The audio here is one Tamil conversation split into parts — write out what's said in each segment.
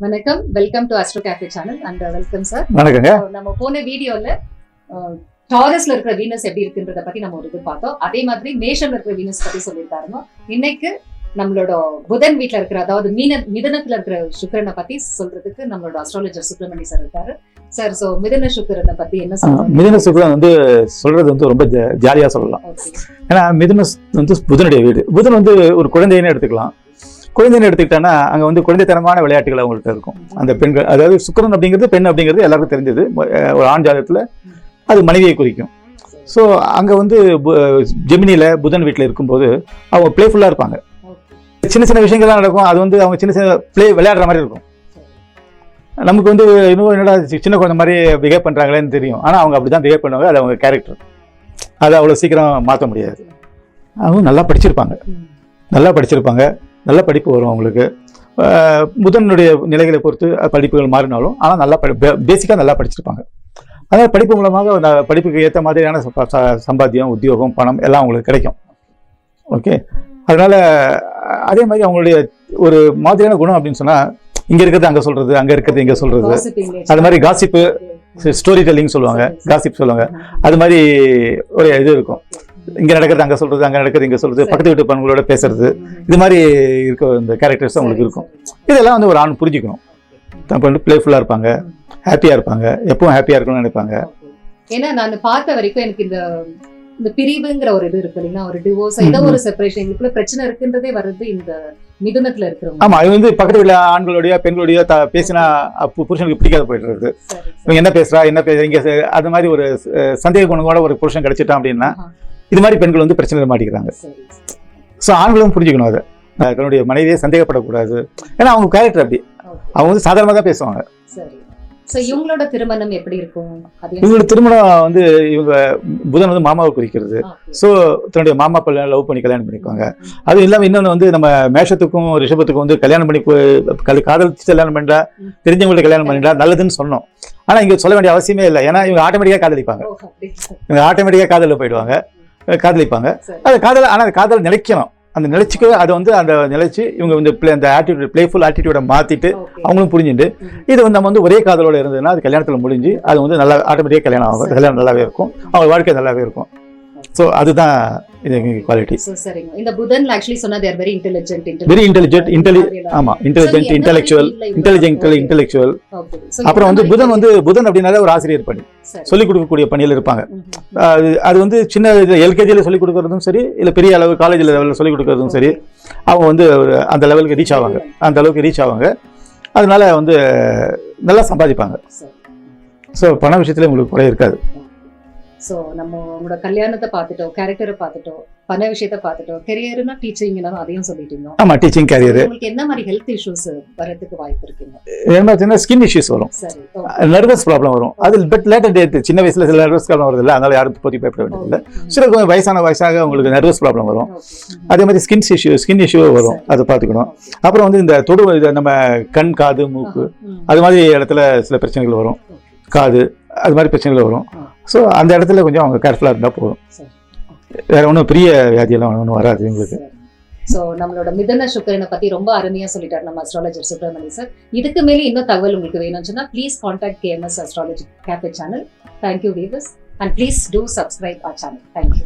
வணக்கம். Welcome to astro cafe channel and welcome sir வணக்கங்க. நம்ம போன வீடியோல டாரஸ்ல இருக்கிற வீனஸ் எப்படி இருக்குன்றத பத்தி நம்ம ஒரு இது பார்த்தோம். அதே மாதிரி மேஷம்ல இருக்கிற வீனஸ் பத்தி சொல்லியிருக்காருங்க. இன்னைக்கு நம்மளோட புதன் வீட்ல இருக்கிற அதாவது மீன மிதனத்துல இருக்கிற சுக்கிரனை பத்தி சொல்றதுக்கு நம்மளோட அஸ்ட்ராலஜர் சுப்பிரமணி சார் இருக்காரு. சார் சோ மிதன சுக்கிரனை பத்தி என்ன ஆ, சொல்றீங்க மிதுன சுக்கிரன் வந்து சொல்றது வந்து ரொம்ப ஜாலியா சொல்லலாம். ஏன்னா மிதுன வந்து புதனுடைய வீடு. புதன் வந்து ஒரு குழந்தைன்னு எடுத்துக்கலாம். குழந்தைன்னு எடுத்துக்கிட்டான்னா அங்கே வந்து குழந்தைத்தனமான விளையாட்டுகள் அவங்கள்ட்ட இருக்கும். அந்த பெண்கள் அதாவது சுக்கரன் அப்படிங்கிறது பெண் அப்படிங்கிறது எல்லாருக்கும் தெரிஞ்சது. ஒரு ஆண் ஜாதகத்தில் அது மனைவியை குறிக்கும். ஸோ அங்கே வந்து பு- புதன் வீட்டில் இருக்கும்போது அவங்க பிளேஃபுல்லாக இருப்பாங்க. சின்ன சின்ன விஷயங்கள்லாம் நடக்கும். அது வந்து அவங்க சின்ன சின்ன ப்ளே விளையாடுற மாதிரி இருக்கும். நமக்கு வந்து இன்னும் என்னடா சி- சின்ன குழந்தை மாதிரி பிஹேவ் பண்ணுறாங்களேன்னு தெரியும். ஆனால் அவங்க அப்படி தான் பிஹேவ் பண்ணுவாங்க. அது அவங்க கேரக்டர் அதை அவ்வளோ சீக்கிரம் மாற்ற முடியாது. அவங்க நல்லா படிச்சிருப்பாங்க. நல்லா படிச்சிருப்பாங்க. நல்ல படிப்பு வரும் அவங்களுக்கு. புதனுடைய நிலைகளை பொறுத்து படிப்புகள் மாறினாலும் ஆனால் நல்லா படி பேசிக்காக நல்லா படிச்சிருப்பாங்க. அதாவது படிப்பு மூலமாக அந்த படிப்புக்கு ஏற்ற மாதிரியான சம்பாத்தியம் உத்தியோகம் பணம் எல்லாம் அவங்களுக்கு கிடைக்கும். ஓகே? அதனால அதே மாதிரி அவங்களுடைய ஒரு மாதிரியான குணம் அப்படின்னு சொன்னா இங்க இருக்கிறது அங்க சொல்றது அங்க இருக்கிறது இங்க nature. அது மாதிரி gossip, ஸ்டோரி டெல்லிங் சொல்லுவாங்க காசிப் சொல்லுவாங்க. அது மாதிரி ஒரு இது இருக்கும். இங்க நடக்கிறது அங்க சொல்றது அங்க நடக்கிறது இங்க சொல்றது பக்கத்து வீட்டு பெண்களோட பேசுறது இது மாதிரி இருக்க இந்த கேரக்டர்ஸ் அவங்களுக்கு இருக்கும். இதெல்லாம் வந்து ஒரு ஆண் புரிஞ்சுக்கணும். இப்போ வந்து பிளேஃபுல்லாக இருப்பாங்க ஹாப்பியாக இருப்பாங்க எப்பவும் ஹாப்பியாக இருக்கணும்னு நினைப்பாங்க. ஏன்னா நான் பார்த்த வரைக்கும் எனக்கு இந்த இந்த பிரிவுங்கிற ஒரு இது இருக்கு இல்லைன்னா ஒரு டிவோர்ஸ் ஏதோ ஒரு செப்பரேஷன் எங்களுக்குள்ள பிரச்சனை இருக்குன்றதே வருது இந்த மிதுனத்துல இருக்கிறவங்க ஆமா இது வந்து பக்கத்து வீட்டில் ஆண்களுடைய பெண்களுடைய பேசினா புருஷனுக்கு பிடிக்காத போயிடுறது. சரி, இவங்க என்ன பேசுறா என்ன பேச இங்க சே- அது மாதிரி ஒரு சந்தேக குணங்களோட ஒரு புருஷன் கிடைச்சிட்டான் அப்படின்னா. இது மாதிரி பெண்கள் வந்து பிரச்சனையில மாட்டிக்கிறாங்க. ஸோ ஆண்களும் புரிஞ்சுக்கணும் அதை. தன்னுடைய மனைவியை சந்தேகப்படக்கூடாது. ஏன்னா அவங்க கேரக்டர் அப்படி. அவங்க வந்து சாதாரணமாக தான் பேசுவாங்க. இவங்களோட திருமணம் எப்படி இருக்கும்? இவங்களுக்கு திருமணம் வந்து இவங்க புதன் வந்து மாமாவை குறிக்கிறது. ஸோ தன்னுடைய மாமா பையனை லவ் பண்ணி கல்யாணம் பண்ணிக்குவாங்க. அது இல்லாமல் இன்னொன்று வந்து நம்ம மேஷத்துக்கும் ரிஷபத்துக்கும் வந்து கல்யாணம் பண்ணி காதலிச்சு கல்யாணம் பண்ணுறா. தெரிஞ்சவங்கள்ட்ட கல்யாணம் பண்ணிட்டா நல்லதுன்னு சொன்னோம். ஆனால் இங்கே சொல்ல வேண்டிய அவசியமே இல்லை. ஏன்னா இவங்க ஆட்டோமேட்டிக்காக காதலிப்பாங்க. இவங்க ஆட்டோமேட்டிக்காக காதலில் போயிடுவாங்க. காதலிப்பாங்க. அது காதல் ஆனால் அந்த காதல் நிலைக்கணும் அந்த நிலைச்சிக்க அதை வந்து அந்த நிலைச்சு இவங்க வந்து play- அந்த ஆட்டிடியூட் பிளேஃபுல் ஆட்டிடியூட மாற்றிட்டு. அவங்களும் புரிஞ்சுட்டு. இது வந்து நம்ம வந்து ஒரே காதலோட இருந்ததுன்னா அது கல்யாணத்தில் முடிஞ்சு அது வந்து நல்லா ஆட்டோமேட்டிக்காக கல்யாணம் ஆகும் கல்யாணம் நல்லாவே இருக்கும் அவங்க வாழ்க்கை நல்லாவே இருக்கும் ஸோ அதுதான் இது குவாலிட்டி சரிங்க. இந்த புதன் ஆக்சுவலி சொன்னா they're very intelligent very intelligent இன்டெலி ஆமா இன்டெலிஜென்ட் இன்டெலெக்சுவல் இன்டெலிஜென்ட் இன்டெலெக்சுவல் அப்புறம் வந்து புதன் வந்து புதன் அப்படின்னாலே ஒரு ஆசிரியர் பணி. சொல்லிக் கொடுக்கக்கூடிய பணியில் இருப்பாங்க. அது அது வந்து சின்ன எல்கேஜியில் சொல்லிக் கொடுக்கறதும் சரி இல்லை பெரிய அளவு காலேஜ் லெவலில் சொல்லிக் கொடுக்கறதும் சரி அவங்க வந்து ஒரு அந்த லெவலுக்கு ரீச் ஆவாங்க. அந்த அளவுக்கு ரீச் ஆவாங்க. அதனால வந்து நல்லா சம்பாதிப்பாங்க. ஸோ பண விஷயத்துல உங்களுக்கு குறை இருக்காது. சோ நம்ம உங்களோட கல்யாணத்தை பார்த்துட்டோம் கேரக்டரை பார்த்துட்டோம் பண விஷயத்த பார்த்துட்டோம் கெரியர்னா டீச்சிங்னா அதையும் சொல்லிட்டீங்க ஆமா டீச்சிங் கேரியர் உங்களுக்கு என்ன மாதிரி ஹெல்த் இஷ்யூஸ் வரதுக்கு வாய்ப்பு இருக்குங்க என்ன ஸ்கின் இஷ்யூஸ் வரும். சரி நர்வஸ் ப்ராப்ளம் வரும். அது பட் லேட்டர் டேட் சின்ன வயசுல சில நர்வஸ் ப்ராப்ளம் வருது இல்லை அதனால யாரும் பற்றி பயப்பட வேண்டியதில்லை சில கொஞ்சம் வயசான வயசாக உங்களுக்கு நர்வஸ் ப்ராப்ளம் வரும். அதே மாதிரி ஸ்கின் இஷ்யூ ஸ்கின் இஷ்யூ வரும். அதை பார்த்துக்கணும். அப்புறம் வந்து இந்த தொடு நம்ம கண் காது மூக்கு அது மாதிரி இடத்துல சில பிரச்சனைகள் வரும். காது அது மாதிரி பிரச்சனைகள் வரும். ஸோ அந்த இடத்துல கொஞ்சம் அவங்க கேர்ஃபுல்லாக இருந்தால் போதும். வேற ஒன்றும் பெரிய வியாதியெல்லாம் ஒன்றும் வராது உங்களுக்கு சோ நம்மளோட மிதன சுக்கரனை பத்தி ரொம்ப அருமையா சொல்லிட்டார் நம்ம அஸ்ட்ராலஜர் சுப்பிரமணி சார் இதுக்கு மேலே இன்னும் தகவல் உங்களுக்கு வேணும்னு சொன்னா please contact KMS astrology cafe channel thank you viewers and please do subscribe our channel thank you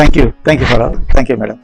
thank you thank you for all thank you madam